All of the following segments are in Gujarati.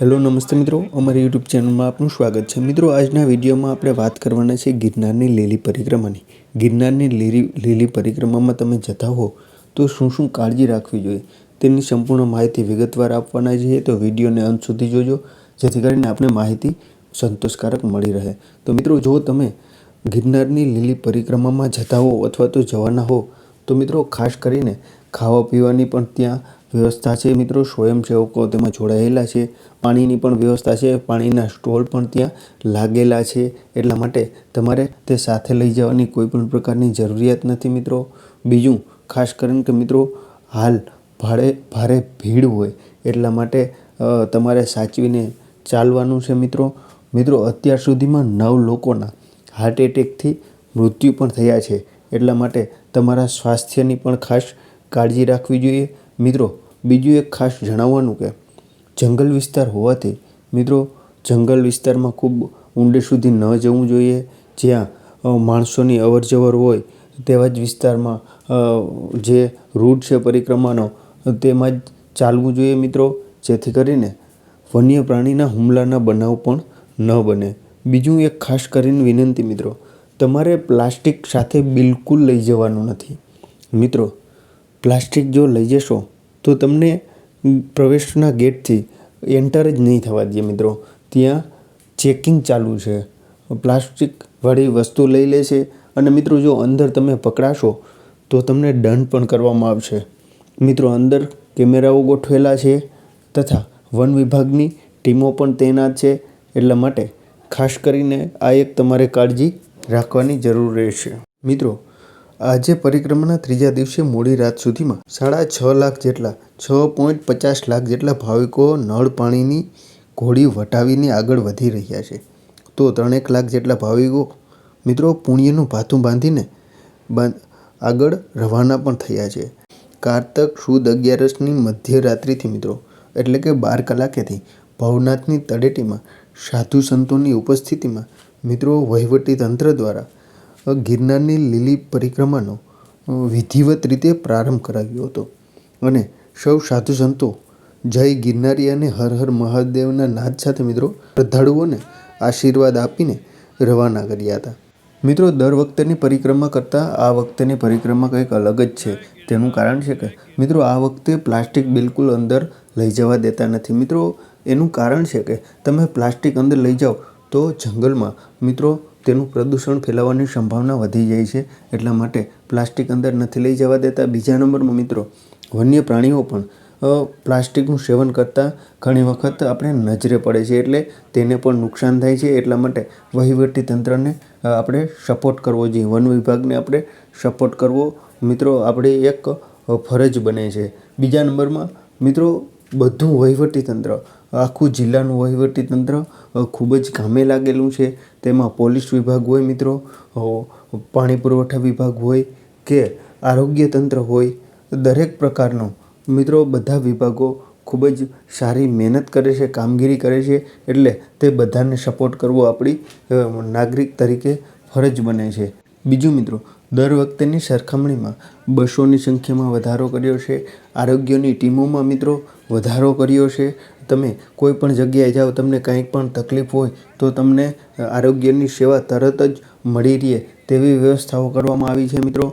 હેલો, નમસ્તે મિત્રો. અમારી યુટ્યુબ ચેનલમાં આપનું સ્વાગત છે. મિત્રો, આજના વિડીયોમાં આપણે વાત કરવાના છે ગિરનારની લીલી પરિક્રમાની. ગિરનારની લીલી લીલી પરિક્રમામાં તમે જતા હો તો શું શું કાળજી રાખવી જોઈએ? તેની સંપૂર્ણ માહિતી વિગતવાર આપવાના છીએ. તો વિડીયોને અંત સુધી જોજો, જેથી કરીને આપણે માહિતી સંતોષકારક મળી રહે. તો મિત્રો, જો તમે ગિરનારની લીલી પરિક્રમામાં જતા હો અથવા તો જવાના હો, તો મિત્રો, ખાસ કરીને ખાવા પીવાની પણ ત્યાં વ્યવસ્થા છે મિત્રો. સ્વયંસેવકો તેમાં જોડાયેલા છે. પાણીની પણ વ્યવસ્થા છે. પાણીના સ્ટોલ પણ ત્યાં લાગેલા છે. એટલા માટે તમારે તે સાથે લઈ જવાની કોઈપણ પ્રકારની જરૂરિયાત નથી મિત્રો. બીજું, ખાસ કરીને કે મિત્રો, હાલ ભારે ભારે ભીડ હોય એટલા માટે તમારે સાચવીને ચાલવાનું છે મિત્રો. મિત્રો, અત્યાર સુધીમાં નવ લોકોના હાર્ટ એટેકથી મૃત્યુ પણ થયા છે. એટલા માટે તમારા સ્વાસ્થ્યની પણ ખાસ કાળજી રાખવી જોઈએ. મિત્રો, બીજું એક ખાસ જણાવવાનું કે જંગલ વિસ્તાર હોવાથી, મિત્રો, જંગલ વિસ્તારમાં ખૂબ ઊંડે સુધી ન જવું જોઈએ. જ્યાં માણસોની અવરજવર હોય, તેવા જ વિસ્તારમાં જે રૂટ છે પરિક્રમાનો, તેમાં જ ચાલવું જોઈએ, મિત્રો. જેથી કરીને વન્ય પ્રાણીના હુમલાના બનાવ પણ ન બને. બીજું એક ખાસ કરીને વિનંતી, મિત્રો, તમારે પ્લાસ્ટિક સાથે બિલકુલ લઈ જવાનું નથી. મિત્રો પ્લાસ્ટિક જો લઈ જશો, તો તમને પ્રવેશના ગેટથી એન્ટર જ નહીં થવા દે મિત્રો. ત્યાં ચેકિંગ ચાલુ છે. પ્લાસ્ટિકવાળી વસ્તુ લઈ લે છે અને મિત્રો જો અંદર તમે પકડાશો, તો તમને દંડ પણ કરવામાં આવશે. મિત્રો અંદર કેમેરાઓ ગોઠવેલા છે તથા વન વિભાગની ટીમો પણ તૈનાત છે. એટલા માટે ખાસ કરીને આ એક તમારે કાળજી રાખવાની જરૂર રહેશે. મિત્રો આજે પરિક્રમાના ત્રીજા દિવસે મોડી રાત સુધીમાં સાડા છ લાખ જેટલા, છ પોઈન્ટ પચાસ લાખ જેટલા ભાવિકો નળ પાણીની ઘોડી વટાવીને આગળ વધી રહ્યા છે. તો ત્રણેક લાખ જેટલા ભાવિકો, મિત્રો, પુણ્યનું ભાથું બાંધીને બાંધ આગળ રવાના પણ થયા છે. કારતક સુદ અગિયારસની મધ્યરાત્રિથી, મિત્રો, એટલે કે બાર કલાકેથી ભવનાથની તળેટીમાં સાધુ સંતોની ઉપસ્થિતિમાં, મિત્રો વહીવટી તંત્ર દ્વારા ગિરનારની લીલી પરિક્રમાનો વિધિવત રીતે પ્રારંભ કરાવ્યો હતો. અને સૌ સાધુ સંતો, જય ગિરનારી અને હર હર મહાદેવના નાદ સાથે મિત્રો, શ્રદ્ધાળુઓને આશીર્વાદ આપીને રવાના કર્યા હતા. મિત્રો, દર વખતેની પરિક્રમા કરતાં આ વખતેની પરિક્રમા કંઈક અલગ જ છે. તેનું કારણ છે કે, મિત્રો, આ વખતે પ્લાસ્ટિક બિલકુલ અંદર લઈ જવા દેતા નથી. મિત્રો, એનું કારણ છે કે, તમે પ્લાસ્ટિક અંદર લઈ જાઓ તો જંગલમાં મિત્રો તેનું પ્રદૂષણ ફેલાવવાની સંભાવના વધી જાય છે, એટલા માટે પ્લાસ્ટિક અંદર નથી લઈ જવા દેતા. બીજા નંબરમાં મિત્રો વન્ય પ્રાણીઓ પણ પ્લાસ્ટિકનું સેવન કરતાં ઘણી વખત આપણે નજરે પડે છે, એટલે તેને પણ નુકસાન થાય છે, એટલા માટે વહીવટી તંત્રને આપણે સપોર્ટ કરવો જોઈએ. વન વિભાગને આપણે સપોર્ટ કરવો, મિત્રો, આપણે એક ફરજ બને છે. બીજા નંબરમાં, મિત્રો બધું વહીવટી તંત્ર, આખું જિલ્લાનું વહીવટી તંત્ર ખૂબ જ કામે લાગેલું છે. તેમાં પોલીસ વિભાગ હોય મિત્રો પાણી પુરવઠા વિભાગ હોય કે આરોગ્ય તંત્ર હોય, દરેક પ્રકારનો. મિત્રો, બધા વિભાગો ખૂબ જ સારી મહેનત કરે છે, કામગીરી કરે છે, એટલે તે બધાને સપોર્ટ કરવો આપણી નાગરિક તરીકે ફરજ બને છે. બીજું મિત્રો દર વખતેની સરખામણીમાં બસોની સંખ્યામાં વધારો કર્યો છે, આરોગ્યની ટીમોમાં મિત્રો વધારો કર્યો છે. તમે કોઈ પણ જગ્યાએ જાઓ, તમને કંઈ પણ તકલીફ હોય, તો તમને આરોગ્યની સેવા તરત જ મળી રહે તેવી વ્યવસ્થાઓ કરવામાં આવી છે મિત્રો.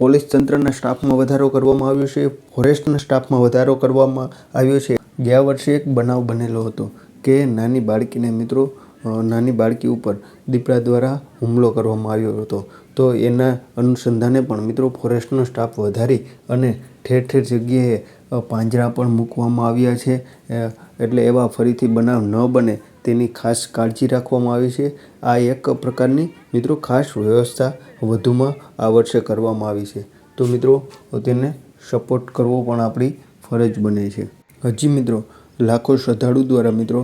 પોલીસ તંત્રના સ્ટાફમાં વધારો કરવામાં આવ્યો છે, ફોરેસ્ટના સ્ટાફમાં વધારો કરવામાં આવ્યો છે. ગયા વર્ષે એક બનાવ બનેલો હતો કે નાની બાળકીને મિત્રો નાની બાળકી ઉપર દીપડા દ્વારા હુમલો કરવામાં આવ્યો હતો. તો એના અનુસંધાને પણ મિત્રો ફોરેસ્ટનો સ્ટાફ વધારી અને ઠેર ઠેર જગ્યાએ પાંજરા પણ મૂકવામાં આવ્યા છે. એટલે એવા ફરીથી બનાવ ન બને તેની ખાસ કાળજી રાખવામાં આવી છે. આ એક પ્રકારની મિત્રો ખાસ વ્યવસ્થા વધુમાં આ વર્ષે કરવામાં આવી છે. તો મિત્રો, તેને સપોર્ટ કરવો પણ આપણી ફરજ બને છે. હજી મિત્રો, લાખો શ્રદ્ધાળુ દ્વારા મિત્રો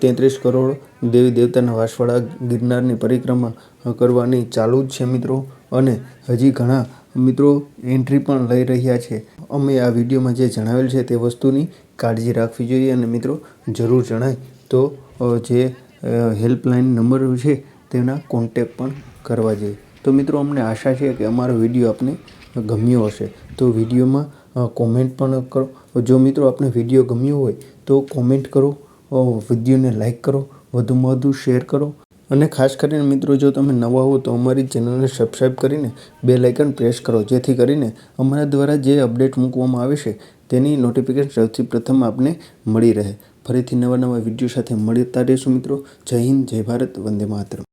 તેત્રીસ કરોડ દેવી દેવતાના વાસવાળા ગિરનારની પરિક્રમા કરવાની ચાલુ જ છે મિત્રો. અને હજી ઘણા મિત્રો એન્ટ્રી પણ લઈ રહ્યા છે. અમે આ વિડીયોમાં જે જણાવેલ છે તે વસ્તુની કાળજી રાખવી જોઈએ અને મિત્રો જરૂર જણાય તો જે હેલ્પલાઇન નંબર છે તેના કોન્ટેક પણ કરવા જોઈએ. તો મિત્રો અમને આશા છે કે અમારો વીડિયો આપને ગમ્યો હશે. તો વિડીયોમાં કોમેન્ટ પણ કરો. જો મિત્રો આપને વીડિયો ગમ્યો હોય તો કોમેન્ટ કરો. વિડીયોને લાઇક કરો, વધુમાં વધુ શેર કરો અને ખાસ કરીને મિત્રો, જો તમે નવા હો તો અમારી ચેનલને સબસ્ક્રાઈબ કરીને બે લાઇકન પ્રેસ કરો, જેથી કરીને અમારા દ્વારા જે અપડેટ મૂકવામાં આવે છે તેની નોટિફિકેશન સૌથી પ્રથમ આપને મળી રહે. ફરીથી નવા નવા વીડિયો સાથે મળતા રહીશું મિત્રો. જય હિન્દ, જય ભારત, વંદે માતરમ.